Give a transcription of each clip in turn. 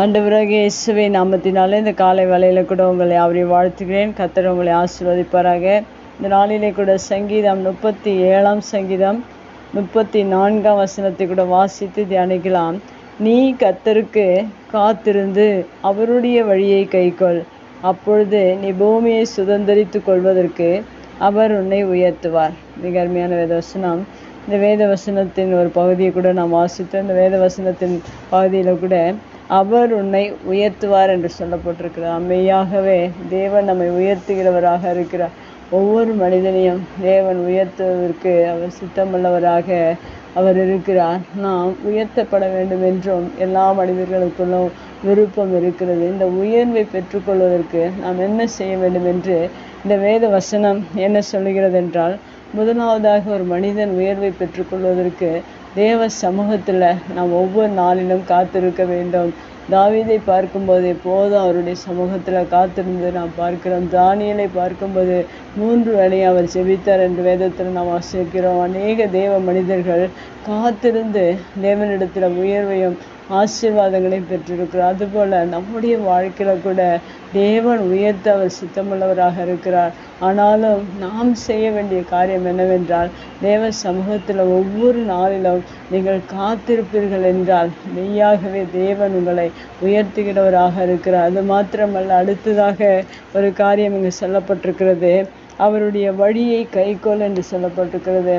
ஆண்டவராக இயேசுவை நாமத்தினாலே இந்த காலை வேலையில் கூட உங்களை அவரை வாழ்த்துகிறேன். கத்தர் உங்களை ஆசீர்வதிப்பாராக. இந்த நாளிலே கூட சங்கீதம் முப்பத்தி ஏழாம் சங்கீதம் முப்பத்தி நான்காம் வசனத்தை கூட வாசித்து தியானிக்கலாம். நீ கத்தருக்கு காத்திருந்து அவருடைய வழியை கைக்கொள். அப்பொழுது நீ பூமியை சுதந்திரித்து கொள்வதற்கு அவர் உன்னை உயர்த்துவார். மிக அருமையான வேத வசனம் இந்த வேத வசனத்தின் ஒரு பகுதியை கூட நாம் வாசித்தோம் இந்த வேத வசனத்தின் பகுதியில் கூட அவர் உன்னை உயர்த்துவார் என்று சொல்லப்பட்டிருக்கிறார் அம்மையாகவே தேவன் நம்மை உயர்த்துகிறவராக இருக்கிறார். ஒவ்வொரு மனிதனையும் தேவன் உயர்த்துவதற்கு அவர் சித்தமுள்ளவராக அவர் இருக்கிறார். நாம் உயர்த்தப்பட வேண்டும் என்றும் எல்லா மனிதர்களுக்குள்ளும் விருப்பம் இருக்கிறது. இந்த உயர்வை பெற்றுக்கொள்வதற்கு நாம் என்ன செய்ய வேண்டும் என்று இந்த வேத வசனம் என்ன சொல்கிறது என்றால் முதலாவதாக ஒரு மனிதன் உயர்வை பெற்றுக்கொள்வதற்கு தேவ சமூகத்தில் நாம் ஒவ்வொரு நாளிலும் காத்திருக்க வேண்டும். தாவீதை பார்க்கும்போது எப்போதும் அவருடைய சமூகத்தில் காத்திருந்து நாம் பார்க்கிறோம். தானியலை பார்க்கும்போது மூன்று வேளையும் அவர் செபித்தார் என்று வேதத்தில் நாம் வாசிக்கிறோம். அநேக தேவ மனிதர்கள் காத்திருந்து தேவனிடத்தில் உயர்வையும் ஆசீர்வாதங்களையும் பெற்றிருக்கிறார். அதுபோல் நம்முடைய வாழ்க்கையில் கூட தேவன் உயர்த்த அவர் சித்தமுள்ளவராக இருக்கிறார். ஆனாலும் நாம் செய்ய வேண்டிய காரியம் என்னவென்றால் தேவ சமூகத்தில் ஒவ்வொரு நாளிலும் நீங்கள் காத்திருப்பீர்கள் என்றால் மெய்யாகவே தேவன் உங்களை உயர்த்துகிறவராக இருக்கிறார். அது மாத்திரமல்ல அடுத்ததாக ஒரு காரியம் இங்கு சொல்லப்பட்டிருக்கிறது. அவருடைய வழியை கைக்கொள் என்று சொல்லப்பட்டிருக்கிறது.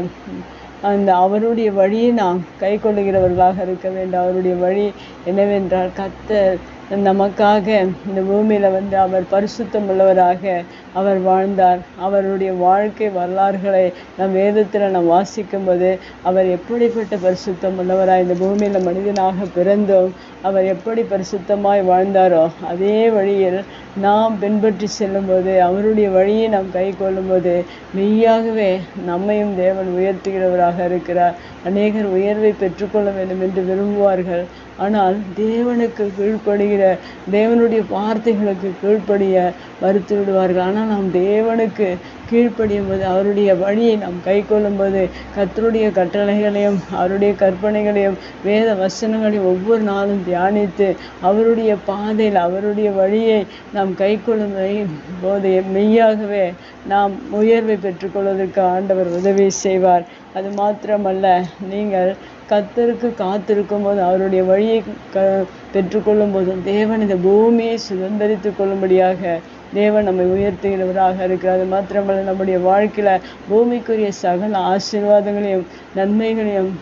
அந்த அவருடைய வழியை நாம் கை கொள்ளுகிறவர்களாக இருக்க வேண்டும். அவருடைய வழி என்னவென்றால் கத்தர் நமக்காக இந்த பூமியில் வந்து அவர் பரிசுத்தம் உள்ளவராக அவர் வாழ்ந்தார். அவருடைய வாழ்க்கை வரலாறுகளை நம் வேதத்தில் நாம் வாசிக்கும்போது அவர் எப்படிப்பட்ட பரிசுத்தம் உள்ளவராக இந்த பூமியில் மனிதனாக பிறந்தோம் அவர் எப்படி பரிசுத்தமாய் வாழ்ந்தாரோ அதே வழியில் நாம் பின்பற்றி செல்லும்போது அவருடைய வழியை நாம் கை கொள்ளும்போது மெய்யாகவே நம்மையும் தேவன் உயர்த்துகிறவராக இருக்கிறார். அநேகர் உயர்வை பெற்றுக்கொள்ள வேண்டும் என்று விரும்புவார்கள். ஆனால் தேவனுக்கு கீழ்ப்படுகிற தேவனுடைய வார்த்தைகளுக்கு கீழ்ப்படிய மறுத்து விடுவார்கள் ஆனால் நாம் தேவனுக்கு கீழ்ப்படியும் போது அவருடைய வழியை நாம் கை கொள்ளும்போது கத்தருடைய கட்டளைகளையும் அவருடைய கற்பனைகளையும் வேத வசனங்களையும் ஒவ்வொரு நாளும் தியானித்து அவருடைய பாதையில் அவருடைய வழியை நாம் கைக்கொள்ளும் போது மெய்யாகவே நாம் உயர்வை பெற்றுக்கொள்வதற்கு ஆண்டவர் உதவி செய்வார். அது மாத்திரமல்ல நீங்கள் கத்தருக்கு காத்திருக்கும் போது அவருடைய வழியை க பெற்றுக்கொள்ளும் போதும் தேவன் இந்த பூமியை சுதந்திரித்து கொள்ளும்படியாக தேவன் நம்மை உயர்த்துகிறவராக இருக்கிறார். அது மாத்திரமல்ல நம்முடைய வாழ்க்கையில் பூமிக்குரிய சகல ஆசீர்வாதங்களையும் நன்மைகளையும்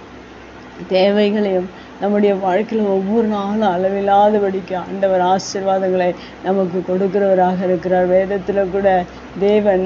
தேவைகளையும் நம்முடைய வாழ்க்கையில் ஒவ்வொரு நாளும் அளவில்லாதபடிக்கு ஆண்டவர் ஆசீர்வாதங்களை நமக்கு கொடுக்கிறவராக இருக்கிறார். வேதத்தில் கூட தேவன்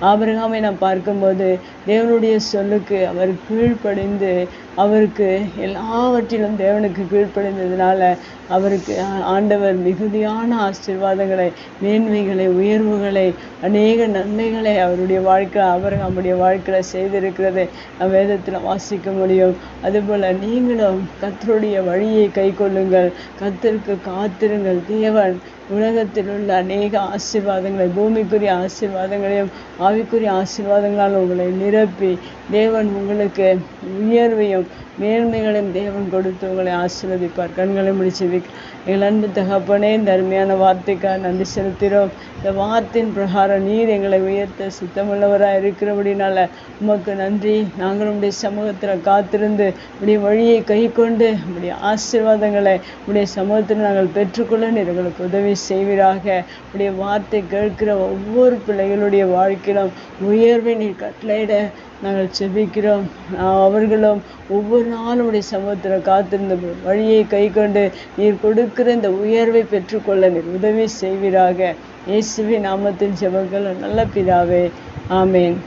ஆபிரகாமை நாம் பார்க்கும்போது தேவனுடைய சொல்லுக்கு அவர் கீழ்ப்படிந்து அவருக்கு எல்லாவற்றிலும் தேவனுக்கு கீழ்ப்படிந்ததுனால அவருக்கு ஆண்டவர் மிகுதியான ஆசீர்வாதங்களை மேன்மைகளை உயர்வுகளை அநேக நன்மைகளை அவருடைய வாழ்க்கை அவர் நம்முடைய வாழ்க்கையில் செய்திருக்கிறதை. நம் வேதத்தில் வாசிக்க முடியும். அதுபோல் நீங்களும் கத்தருடைய வழியை கை கொள்ளுங்கள் கத்தருக்கு காத்திருங்கள். தேவன் உலகத்தில் உள்ள அநேக ஆசீர்வாதங்களை பூமிக்குரிய ஆசீர்வாதங்களையும் ஆவிக்குரிய ஆசீர்வாதங்களால் உங்களை நிரப்பி தேவன் உங்களுக்கு உயர்வையும் மேன்மைகளையும் தேவன் கொடுத்து உங்களை ஆசீர்வதிப்பார். கண்களை முடிச்சு எங்கள் அன்பு தகப்பனே இந்த அருமையான வார்த்தைக்காக நன்றி செலுத்துகிறோம். இந்த வார்த்தையின் பிரகாரம் நீர் எங்களை உயர்த்த சுத்தமுள்ளவராக இருக்கிறபடினால உமக்கு நன்றி. நாங்கள் உடைய சமூகத்தில் காத்திருந்து உடைய வழியை கை கொண்டு உடைய ஆசீர்வாதங்களை உடைய சமூகத்தில் நாங்கள் பெற்றுக்கொள்ள நீர் எங்களுக்கு உதவி செய்வீராக. உடைய வார்த்தை கேட்கிற ஒவ்வொரு பிள்ளைகளுடைய வாழ்க்கையிலும் உயர்வை நீர் கட்டளையிட நாங்கள் செபிக்கிறோம். அவர்களும் ஒவ்வொரு நாளும் உடைய சமூகத்தில் காத்திருந்த வழியை கை கொண்டு நீர் கொடுக்கிற இந்த உயர்வை பெற்றுக்கொள்ள நீர் உதவி செய்வீராக. இயேசுவி நாமத்தின் ஜெபங்கள் நல்ல பிதாவே ஆமேன்.